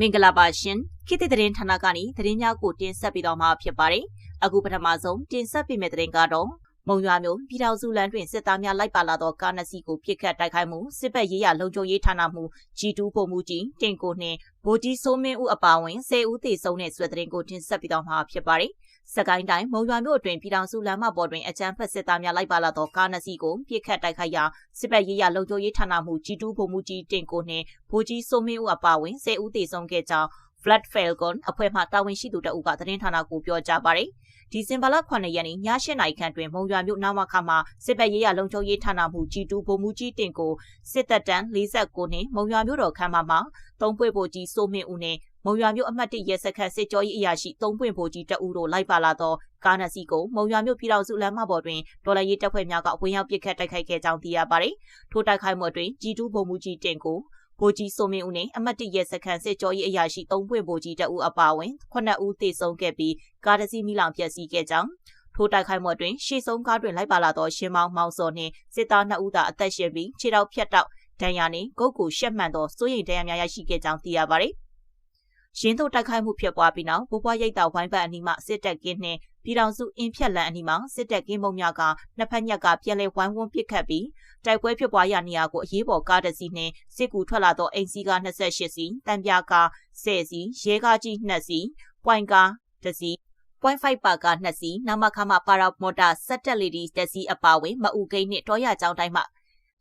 မင်္ဂလာပါရှင်ခေတ်သစ်သတင်းဌာနကနေသတင်းများကိုတင်ဆက်ပေးတော့မှာဖြစ်ပါတယ်အခုပထမဆုံးတင်ဆက်ပေးမယ့်သတင်းကတော့မုံရွာမြို့ပြည်တော်စုလမ်းတွင်စစ်သားများလိုက်ပါလာသောကားနှစ်စီးကိုပြစ်ခတ်တိုက်ခိုက်မှုစစ်ဘက်ရေးရလုံခြုံရေးဌာနမှ G2 ပုံမှုကြီးတင်ကိုနှင့်ဗိုလ်ကြီးစိုးမင်းဦးအပါအဝင်10ဦးသေဆုံးတဲ့ဆွေသတင်းကိုတင်ဆက်ပေးတော့မှာဖြစ်ပါတယ် စကိုင်းတိုင်းမုံရွာမြို့အတွင်းပြည်တော်စုလမ်းမပေါ်တွင်အကြမ်းဖက်စစ်သားများလိုက်ပါလာသောကားနှစ်စီးကိုပြစ်ခတ်တိုက်ခိုက်ရာစစ်တပ်ရေးရလုံခြုံရေးဌာနမှ G2 ဗိုလ်မှူးကြီးတင်ကိုနှင့်ဗိုလ်ကြီးစိုးမင်းဦးအပါအဝင်10ဦးသေဆုံးခဲ့ကြောင်း Flat Falcon အဖွဲ့မှတာဝန်ရှိသူတအုပ်ကသတင်းဌာနကိုပြောကြားပါတယ်။ဒီဇင်ဘာလ9ရက်နေ့ည8နာရီခန့်တွင်မုံရွာမြို့နာမခမှာစစ်တပ်ရေးရလုံခြုံရေးဌာနမှ G2 ဗိုလ်မှူးကြီးတင်ကိုစစ်တပ်တန်း49နှင့်မုံရွာမြို့တော်ခမ်းမမှာသုံးပွေဗိုလ်ကြီးစိုးမင်းဦးနှင့်မုံရွာမြို့အမှတ်၁ရဲစခန်းစစ်ကြောရေးအရာရှိသုံးပွင့်ဗိုလ်ကြီးတအူးတို့လိုက်ပါလာသောကားနှစ်စီးကိုမုံရွာမြို့ပြည်တော်စုလမ်းမပေါ်တွင်ဒေါ်လာရေးတပ်ဖွဲ့များကဝင်ရောက်ပစ်ခတ်တိုက်ခိုက်ခဲ့ကြောင်းသိရပါတယ်။ထိုတိုက်ခိုက်မှုအတွင်း G2 ဗိုလ်မှူးကြီးတင်ကို ဗိုလ်ကြီးစိုးမင်းဦးနဲ့အမတ်တရဲစခန်းစစ်ကြောရေးအရာရှိသုံးပွင့်ဗိုလ်ကြီးတအူးအပါအဝင်9ဦးသေဆုံးခဲ့ပြီးကားတစ်စီးမိလောင်ပျက်စီးခဲ့ကြောင်းထိုတိုက်ခိုက်မှုအတွင်းရှေ့ဆုံးကားတွင်လိုက်ပါလာသောရှင်မောင်မောင်စောနှင့်စစ်သား2ဦးသာအသက်ရှင်ပြီးခြေထောက်ဖြတ်တောက်ဒဏ်ရာနှင့်ကုတ်ကိုရှက်မှန်သောစိုးရိမ်ဒဏ်ရာများရရှိခဲ့ကြောင်းသိရပါသည်။ရင်းတို့တိုက်ခိုက်မှုဖြစ်ပွားပြီးနောက်ဘိုးဘွားရိတ်တာဝိုင်းပတ်အနီးမှစစ်တပ်ကင်းနှင့် ပြည်ထောင်စုအင်ဖြက်လန်အနီးမှာစစ်တပ်ကင်းမုံများကနှစ်ဖက်ညက်ကပြန်လည်ဝိုင်းဝန်းပစ်ခတ်ပြီးတိုက်ပွဲဖြစ်ပွားရာနေရာကိုအရေးပေါ်ကားတစ်စီးနဲ့စစ်ကူထွက်လာသောအိမ်စီးကား28စီးတံပြားကား10စီးရဲကားကြီး2စီးပွိုင်ကား1စီး0.5ပါက2စီးနမခမပါရာမော်တာစက်တက်လီဒီတက်စီအပါဝင်မအူကိန်းနှင့်တောရကျောင်းတိုင်းမှ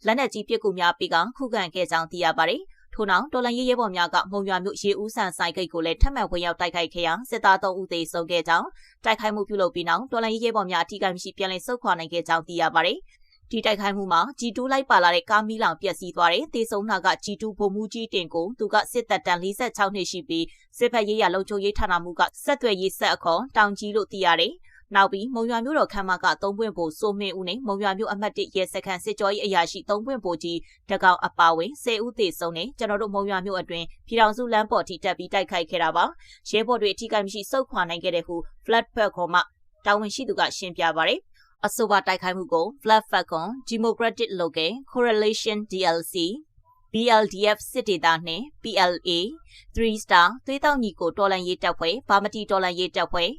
လက်နက်ကြီးပစ်ကူများပြီးကခုခံခဲ့ကြောင်းသိရပါတယ် ထို့နောက်တော်လန်ရေးရဲဘော်များကမုံရွာမြို့ရေဦးဆန်ဆိုင်ဂိတ်ကိုလည်းထပ်မံဝင်ရောက်တိုက်ခိုက်ခဲ့ရာစစ်သား3ဦးသေဆုံးခဲ့ကြောင်းတိုက်ခိုက်မှုပြုလုပ်ပြီးနောက်တော်လန်ရေးရဲဘော်များအထူးကမရှိပြန်လည်ဆုတ်ခွာနိုင်ခဲ့ကြောင်းသိရပါတယ်။ဒီတိုက်ခိုက်မှုမှာ G2 လိုက်ပါလာတဲ့ကားမီးလောင်ပျက်စီးသွားတယ်။တေဆုံးနာက G2 ဗိုလ်မှူးကြီးတင်ကိုသူကစစ်တပ်တန်း46နှစ်ရှိပြီးစစ်ဖက်ရေးရလုံခြုံရေးဌာနမှုကဆက်သွယ်ရေးဆက်အခေါ်တောင်ကြီးလို့သိရတယ်။ နောက်ပြီးမုံရွာမြို့တော်ခမ်းမကသုံးပွင့်ပိုစိုးမင်းဦးနဲ့မုံရွာမြို့အမှတ်၁ရဲစခန်းစစ်ကြောရေးအရာရှိသုံးပွင့်ပိုကြီးတကောင်အပါဝင်10ဦးသေဆုံးနဲ့ကျွန်တော်တို့မုံရွာမြို့အတွင်းပြည်ထောင်စုလမ်းပေါ်ထိတက်ပြီးတိုက်ခိုက်ခဲ့တာပါရဲဘော်တွေအထီးကမရှိစုခွာနိုင်ခဲ့တဲ့ဟု Flat Pack ခေါ်မှတာဝန်ရှိသူကရှင်းပြပါရယ်အဆိုပါတိုက်ခိုက်မှုကို Flat Falcon Democratic Local Correlation DLC BLDF စစ်ဒေသနှင့် PLA 3 star သွေးတောက်ညီကိုတော်လန်ရေးတပ်ဖွဲ့ဗာမတီတော်လန်ရေးတပ်ဖွဲ့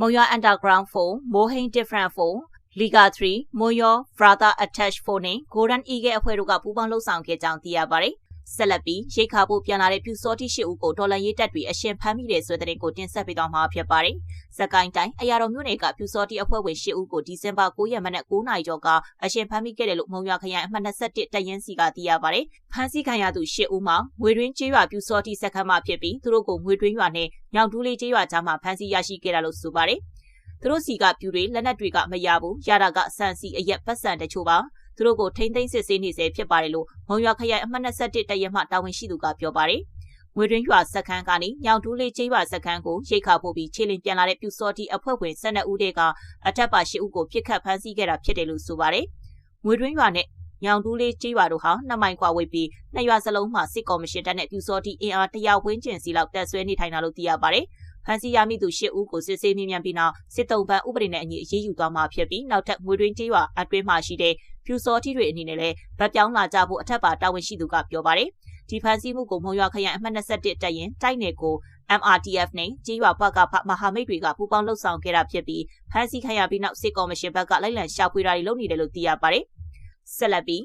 မုံရွာ Underground 4မိုးဟိန်း Different 4 Liga 3မွန်ရော Brother Attach 4နဲ့ Golden Eagle အဖွဲ့တို့ကပူးပေါင်းလှုပ်ဆောင်ခဲ့ကြောင်းသိရပါတယ်။ ဆက်လက်ပြီးရိတ်ခါဖို့ပြန်လာတဲ့ပြူစောတိရှိဦးကိုဒေါ်လာရေးတက်တွေအရှင်ဖမ်းမိတဲ့ဆိုတဲ့တဲ့ကိုတင်ဆက်ပေးသွားမှာဖြစ်ပါတယ်။စကိုင်းတိုင်းအရာတော်မြို့နယ်ကပြူစောတိအဖွဲ့ဝင်ရှိဦးကိုဒီဇင်ဘာ9ရက်မနက်9နာရီကျော်ကအရှင်ဖမ်းမိခဲ့တယ်လို့မုံရွာခရိုင်အမှတ်21တရင်စီကသိရပါတယ်။ဖမ်းဆီးခံရသူရှိဦးမှာငွေတွင်းကျေးရွာပြူစောတိစက္ကန့်မှဖြစ်ပြီးသူတို့ကိုငွေတွင်းရွာနဲ့ညောင်တူးလေးကျေးရွာကြားမှာဖမ်းဆီးရရှိခဲ့တာလို့ဆိုပါတယ်။သူတို့စီကပြူတွေလက်နက်တွေကမရဘူးရတာကဆန်စီအရက်ပတ်စံတချို့ပါ သူတို့ကိုထိမ့်သိမ်းစစ်ဆေးနေစေဖြစ်ပါတယ်လို့မုံရွာခရိုင်အမှတ်21တရက်မှတာဝန်ရှိသူကပြောပါတယ်ငွေရင်းရွာစခန်းကနေညောင်တူးလေးကျေးရွာစခန်းကိုရိတ်ခါပို့ပြီးခြေလင်ပြန်လာတဲ့ပြူစောတီအဖွဲ့ဝင်12ဦးတည်းကအထက်ပါ10ဦးကိုပြစ်ခတ်ဖမ်းဆီးခဲ့တာဖြစ်တယ်လို့ဆိုပါတယ်။ငွေရင်းရွာနဲ့ညောင်တူးလေးကျေးရွာတို့ဟာနှစ်မိုင်ခွာဝေးပြီးနှစ်ရွာစလုံးမှာစစ်ကော်မရှင်တပ်နဲ့ပြူစောတီအင်အားတရာဝန်းကျင်စီလောက်တပ်ဆွဲနေထိုင်တာလို့သိရပါတယ်။ဖမ်းဆီးရမိသူ၈ဦးကိုစစ်ဆေးမြင်မြန်ပြီးနောက်စစ်တုံးပန်းဥပဒေနဲ့အညီအရေးယူသွားမှာဖြစ်ပြီးနောက်ထပ်ငွေတွင်းကြေးရွာအတွင်းမှာရှိတဲ့ ဖြူစောတိတွေအနေနဲ့လည်းဗတ်ပြောင်းလာကြဖို့အထက်ပါတာဝန်ရှိသူကပြောပါတယ်။ဒီဖမ်းဆီးမှုကိုမုံရွာခရိုင်အမှတ်21တပ်ရင်တိုက်နယ်ကို MRTF နဲ့ကြေးရွာဘက်ကမဟာမိတ်တွေကပူးပေါင်းလှုပ်ဆောင်ခဲ့တာဖြစ်ပြီးဖမ်းဆီးခံရပြီးနောက်စစ်ကော်မရှင်ဘက်ကလိုက်လံရှာဖွေတာတွေလုပ်နေတယ်လို့သိရပါတယ်။ဆက်လက်ပြီး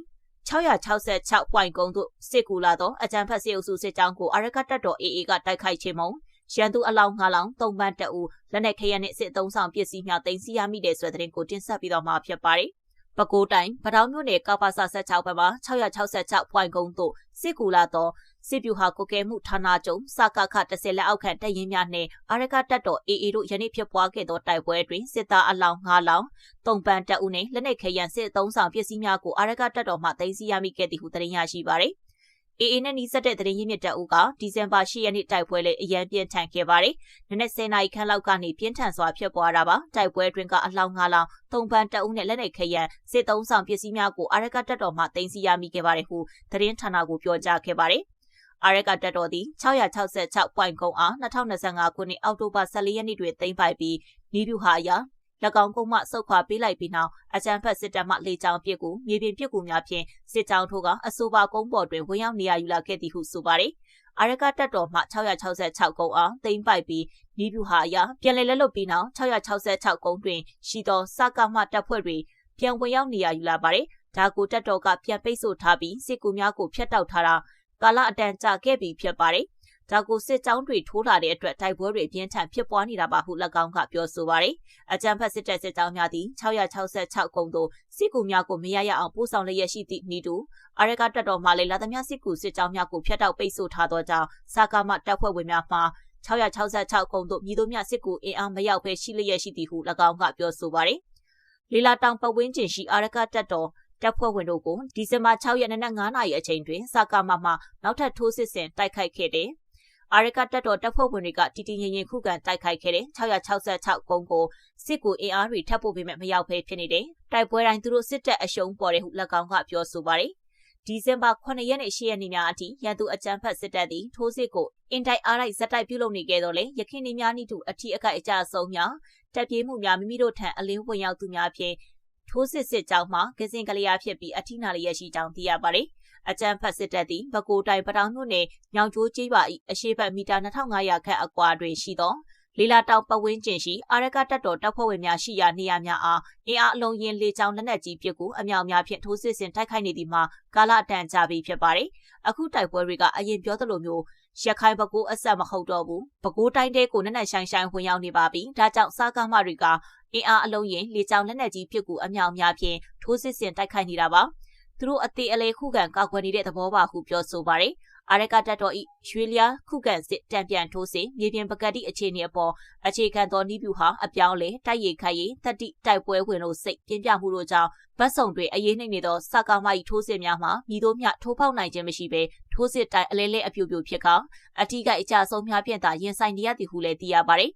666 point ကုန်းတို့စစ်ကူလာသောအကြံဖတ်စစ်အုပ်စုစစ်ကြောင်းကိုအရကတ်တော် AA ကတိုက်ခိုက်ခြင်းမုံရန်သူအလောင်းငါလောင်းသုံးပန်းတအူလက်နက်ခဲယမ်းနဲ့စစ်အုံဆောင်ပစ္စည်းများတင်စီရမိတဲ့ဆိုတဲ့သတင်းကိုတင်ဆက်ပြီးတော့မှာဖြစ်ပါတယ်။ ပဲခူးတိုင်းပတောင်းမြို့နယ်ကပ္ပစ16ဘက်မှာ666ပွိုင်ကုန်းသို့စစ်ကူလာသောစစ်ပြူဟာကိုကဲမှုဌာနချုပ်စကခ10လက်အောက်ခံတပ်ရင်းများနှင့်အာရကတပ်တော် AA တို့ယနေ့ဖြစ်ပွားခဲ့သောတိုက်ပွဲတွင်စစ်သားအလောင်း9လောင်းတုံပန်တပ်ဦးနှင့်လက်နက်ခဲယမ်းစစ်အုံဆောင်ပစ္စည်းများကိုအာရကတပ်တော်မှတင်စီရမိခဲ့သည်ဟုသတင်းရရှိပါသည်။ AA နဲ့နှီးစပ်တဲ့သတင်းရင်းမြစ်တအုပ်ကဒီဇင်ဘာ10ရက်နေ့တိုက်ပွဲလေးအရန်ပြင်းထန်ခဲ့ပါတယ်။နနက်10နာရီခန့်လောက်ကနေပြင်းထန်စွာဖြစ်ပွားတာပါ။တိုက်ပွဲတွင်ကအလောင်း၅လောင်းသုံးပန်းတအုပ်နဲ့လက်နက်ခဲယမ်းစစ်သုံးဆောင်ပစ္စည်းများကိုအာရကတပ်တော်မှတင်စီရမိခဲ့ပါတယ်ဟုသတင်းဌာနကိုပြောကြားခဲ့ပါတယ်။အာရကတပ်တော်သည်666ပွိုင်ကုန်းအား2025ခုနှစ်အောက်တိုဘာ14ရက်နေ့တွင်သိမ်းပိုက်ပြီးနီးပြူဟာအရာ၎ င်းကုန်းမှစုခွာပေးလိုက်ပြီးနောက်အကြမ်းဖက်စစ်တပ်မှလေကြောင်းပစ်ကူမြေပြင်ပစ်ကူများဖြင့်စစ်ကြောင်းထိုးကအဆိုပါကုန်းပေါ်တွင်ဝင်ရောက်နေရယူလာခဲ့သည်ဟုဆိုပါတယ်အာရကတပ်တော်မှ666ကုန်းအောင်သိမ်းပိုက်ပြီးနီးပြူဟာအရာပြန်လည်လက်လွတ်ပြီးနောက်666ကုန်းတွင်ရှိသောစကမှတပ်ဖွဲ့တွေပြန်ဝင်ရောက်နေရယူလာပါတယ်။ဒါကိုတပ်တော်ကပြန်ပိတ်ဆို့ထားပြီးစစ်ကူများကိုဖျက်တောက်ထားတာကာလအတန်ကြာခဲ့ပြီဖြစ်ပါတယ်။ ဒါကိုစစ်ကြောင်းတွေထိုးလာတဲ့အတွက်တိုက်ပွဲတွေပြင်းထန်ဖြစ်ပွားနေတာပါဟု၎င်းကပြောဆိုပါရယ်။အကြံဖက်စစ်တပ်စစ်ကြောင်းများသည်666ကုန်းသို့စစ်ကူများကိုမရရအောင်ပို့ဆောင်လျက်ရှိသည့်ဤတူအရကတပ်တော်မှလည်းလာသမျှစစ်ကူစစ်ကြောင်းများကိုဖျက်တောက်ပိတ်ဆို့ထားသောကြောင့်စကားမတပ်ဖွဲ့ဝင်များမှ666ကုန်းသို့မြည်တို့မြစစ်ကူအင်အားမရောက်ဘဲရှိလျက်ရှိသည်ဟု၎င်းကပြောဆိုပါရယ်။လီလာတောင်ပဝင်းကျင်ရှိအရကတပ်တော်တပ်ဖွဲ့ဝင်တို့ကိုဒီဇင်ဘာ6ရက်နေ့နက်9နာရီအချိန်တွင်စကားမမှနောက်ထပ်ထိုးစစ်ဆင်တိုက်ခိုက်ခဲ့တဲ့ အာရကတပ်တော်တပ်ဖွဲ့ဝင်တွေကတည်တည်ငြိမ်ငြိမ်ခုခံတိုက်ခိုက်ခဲ့တဲ့666ကုန်းကိုစစ်ကူအင်အားတွေထပ်ပို့ပေးမဲ့မရောက်ဖဲဖြစ်နေတယ်။တိုက်ပွဲတိုင်းသူတို့စစ်တပ်အရှုံးပေါ်တယ်ဟု၎င်းကပြောဆိုပါတယ်။ဒီဇင်ဘာ9ရက်နေ့10ရက်နေ့များအထိရန်သူအကြမ်းဖက်စစ်တပ်သည်ထိုးစစ်ကိုအင်တိုက်အားလိုက်ဇက်တိုက်ပြုလုပ်နေခဲ့တော့လေရခိုင်နေများနိတူအထီးအကိုက်အကြဆုံးများတပ်ပြေးမှုများမိမိတို့ထံအလင်းဝင်ရောက်သူများဖြင့်ထိုးစစ်စစ်ကြောင်းမှကစင်ကလျာဖြစ်ပြီးအထီးနာလျက်ရှိကြောင်းသိရပါတယ်။ အကြံဖတ်စစ်တပ်သည်ပဲခူးတိုင်းပတောင်မြို့နယ်ညောင်ကျိုးကျေးရွာ၏အရှိတ်ဘက်မီတာ2500ခန့်အကွာတွင်ရှိသောလီလာတောင်ပတ်ဝန်းကျင်ရှိအာရကတပ်တော်တပ်ဖွဲ့ဝင်များရှိရာနေရာများအားအင်အားအလုံးရင်လေကြောင်းလက်နက်ကြီးပစ်ကူအမြောက်များဖြင့်ထိုးစစ်ဆင်တိုက်ခိုက်နေသည်မှာကာလတန်ကြာပြီဖြစ်ပါတယ်။အခုတိုက်ပွဲတွေကအရင်ပြောသလိုမျိုးရခိုင်ဘကိုးအဆက်မဟုတ်တော့ဘူး။ဘကိုးတိုင်းတဲကိုနက်နက်ရှိုင်းရှိုင်းဝင်ရောက်နေပါပြီ။ဒါကြောင့်စားကားမတွေကအင်အားအလုံးရင်လေကြောင်းလက်နက်ကြီးပစ်ကူအမြောက်များဖြင့်ထိုးစစ်ဆင်တိုက်ခိုက်နေတာပါ။ သူတို့အသေးအလဲခုခံကောက်ွယ်နေတဲ့သဘောပါဟုပြောဆိုပါတယ်။အာရကတတ်တော်ဤရွှေလျာခုခံစစ်တံပြန်ထိုးစစ်မြေပြင်ပကတိအခြေအနေအပေါ်အခြေခံသောနီးပြူဟာအပြောင်းလဲတိုက်ရိုက်ခိုက်ရင်တတိတိုက်ပွဲဝင်လို့စိတ်ပြင်းပြမှုတို့ကြောင့်ဗတ်ဆောင်တွေအရေးနှိမ့်နေသောစကားမကြီးထိုးစစ်များမှာမြည်တို့မြထိုးပေါက်နိုင်ခြင်းမရှိဘဲထိုးစစ်တိုင်အလဲလဲအပြူပြူဖြစ်ခါအထီးကအကြဆုံးများဖြင့်သာရင်ဆိုင်နေရသည်ဟုလည်းသိရပါတယ်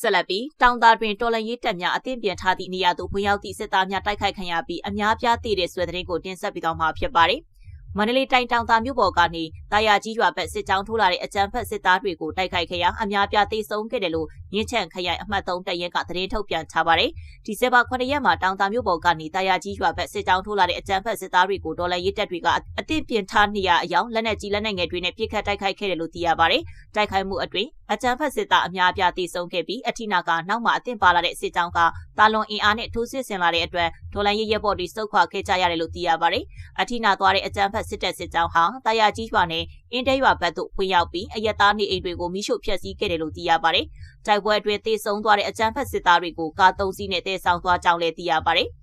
ဆက်လက်ပြီးတောင်သာတွင်တော်လန်ရေးတပ်များအသင့်ပြင်ထားသည့်နေရာသို့ဝင်ရောက်သည့်စစ်သားများတိုက်ခိုက်ခံရပြီးအများပြားတည်တဲ့ဆွဲတဲ့ကိုတင်ဆက်ပြီးတော့မှာဖြစ်ပါတယ်။ မန္တလေးတိုင်းတောင်သာမြို့ပေါ်ကနေတာယာကြီးရွာဘက်စစ်ကြောင်းထိုးလာတဲ့အကြမ်းဖက်စစ်သားတွေကိုတိုက်ခိုက်ခဲ့ရာအများပြားသေဆုံးခဲ့တယ်လို့ရင်းချန်ခရိုင်အမှတ်3တပ်ရဲကသတင်းထုတ်ပြန်ထားပါတယ်။ဒီဇင်ဘာ9ရက်မှာတောင်သာမြို့ပေါ်ကနေတာယာကြီးရွာဘက်စစ်ကြောင်းထိုးလာတဲ့အကြမ်းဖက်စစ်သားတွေကိုဒေါ်လာရေးတပ်တွေကအသင့်ပြင်ထားနေရအယောင်လက်နက်ကြီးလက်နက်ငယ်တွေနဲ့ပြစ်ခတ်တိုက်ခိုက်ခဲ့တယ်လို့သိရပါတယ်။တိုက်ခိုက်မှုအတွင်းအကြမ်းဖက်စစ်သားအများပြားသေဆုံးခဲ့ပြီးအထိနာကနောက်မှာအသင့်ပါလာတဲ့စစ်ကြောင်းကတာလွန်အင်အားနဲ့ထိုးစစ်ဆင်လာတဲ့အတွက်ဒေါ်လာရေးရဲဘော်တွေစုခွာခဲ့ကြရတယ်လို့သိရပါတယ်။အထိနာသွားတဲ့အကြမ်းဖက်စစ်တပ်စစ်ကြောင်းဟာတာယာကြီးရွာနဲ့အင်းတဲရွာဘက်သို့ဝင်ရောက်ပြီးအယက်သားနေအိမ်တွေကိုမိရှို့ဖျက်ဆီးခဲ့တယ်လို့သိရပါတယ်။တိုက်ပွဲအတွင်းသေဆုံးသွားတဲ့အကြမ်းဖက်စစ်သားတွေကိုကားသုံးစီးနဲ့တည်ဆောင်သွားကြောင်းလည်းသိရပါတယ်။